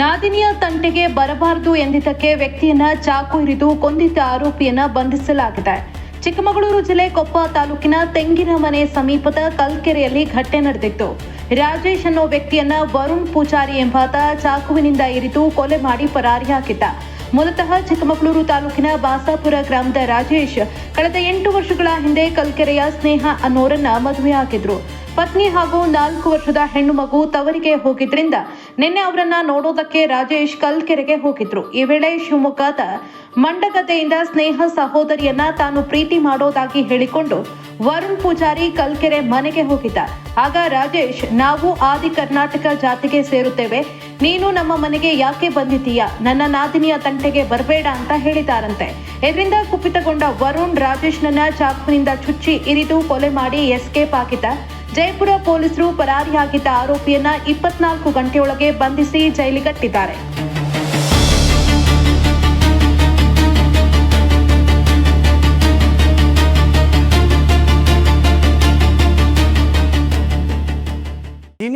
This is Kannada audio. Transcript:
ನಾದಿನಿಯ ತಂಟೆಗೆ ಬರಬಾರದು ಎಂದಿದ್ದಕ್ಕೆ ವ್ಯಕ್ತಿಯನ್ನ ಚಾಕು ಹಿರಿದು ಕೊಂದಿದ್ದ ಆರೋಪಿಯನ್ನ ಬಂಧಿಸಲಾಗಿದೆ. ಚಿಕ್ಕಮಗಳೂರು ಜಿಲ್ಲೆ ಕೊಪ್ಪ ತಾಲೂಕಿನ ತೆಂಗಿನ ಮನೆ ಸಮೀಪದ ಕಲ್ಕೆರೆಯಲ್ಲಿ ಘಟನೆ ನಡೆದಿತ್ತು. ರಾಜೇಶ್ ಅನ್ನೋ ವ್ಯಕ್ತಿಯನ್ನ ವರುಣ್ ಪೂಜಾರಿ ಎಂಬಾತ ಚಾಕುವಿನಿಂದ ಇರಿದು ಕೊಲೆ ಮಾಡಿ ಪರಾರಿಯಾಗಿದ್ದ ಮೂಲತಃ ಚಿಕ್ಕಮಗಳೂರು ತಾಲೂಕಿನ ಬಾಸಾಪುರ ಗ್ರಾಮದ ರಾಜೇಶ್ ಕಳೆದ ಎಂಟು ವರ್ಷಗಳ ಹಿಂದೆ ಕಲ್ಕೆರೆಯ ಸ್ನೇಹ ಅನ್ನೋರನ್ನ ಮದುವೆಯಾಗಿದ್ರು ಪತ್ನಿ ಹಾಗೂ ನಾಲ್ಕು ವರ್ಷದ ಹೆಣ್ಣು ಮಗು ತವರಿಗೆ ಹೋಗಿದ್ರಿಂದ ನಿನ್ನೆ ಅವರನ್ನ ನೋಡೋದಕ್ಕೆ ರಾಜೇಶ್ ಕಲ್ಕೆರೆಗೆ ಹೋಗಿದ್ರು. ಈ ವೇಳೆ ಶಿವಮೊಗ್ಗದ ಮಂಡಗದ್ದೆಯಿಂದ ಸ್ನೇಹ ಸಹೋದರಿಯನ್ನ ತಾನು ಪ್ರೀತಿ ಮಾಡೋದಾಗಿ ಹೇಳಿಕೊಂಡು ವರುಣ್ ಪೂಜಾರಿ ಕಲ್ಕೆರೆ ಮನೆಗೆ ಹೋಗಿದ್ದ. ಆಗ ರಾಜೇಶ್, ನಾವು ಆದಿ ಕರ್ನಾಟಕ ಜಾತಿಗೆ ಸೇರುತ್ತೇವೆ. ನೀನು ನಮ್ಮ ಮನೆಗೆ ಯಾಕೆ ಬಂದಿದ್ದೀಯಾ? ನನ್ನ ನಾದಿನಿಯ ತಂಟೆಗೆ ಬರಬೇಡ ಅಂತ ಹೇಳಿದಾರಂತೆ. ಇದರಿಂದ ಕುಪಿತಗೊಂಡ ವರುಣ್ ರಾಜೇಶ್ನನ್ನ ಚಾಕುವಿನಿಂದ ಚುಚ್ಚಿ ಇರಿದು ಕೊಲೆ ಮಾಡಿ ಎಸ್ಕೇಪ್ ಆಗಿದ್ದ. ಜಯಪುರ ಪೊಲೀಸರು ಪರಾರಿಯಾಗಿದ್ದ ಆರೋಪಿಯನ್ನ ಇಪ್ಪತ್ನಾಲ್ಕು ಗಂಟೆಯೊಳಗೆ ಬಂಧಿಸಿ ಜೈಲಿಗಟ್ಟಿದ್ದಾರೆ.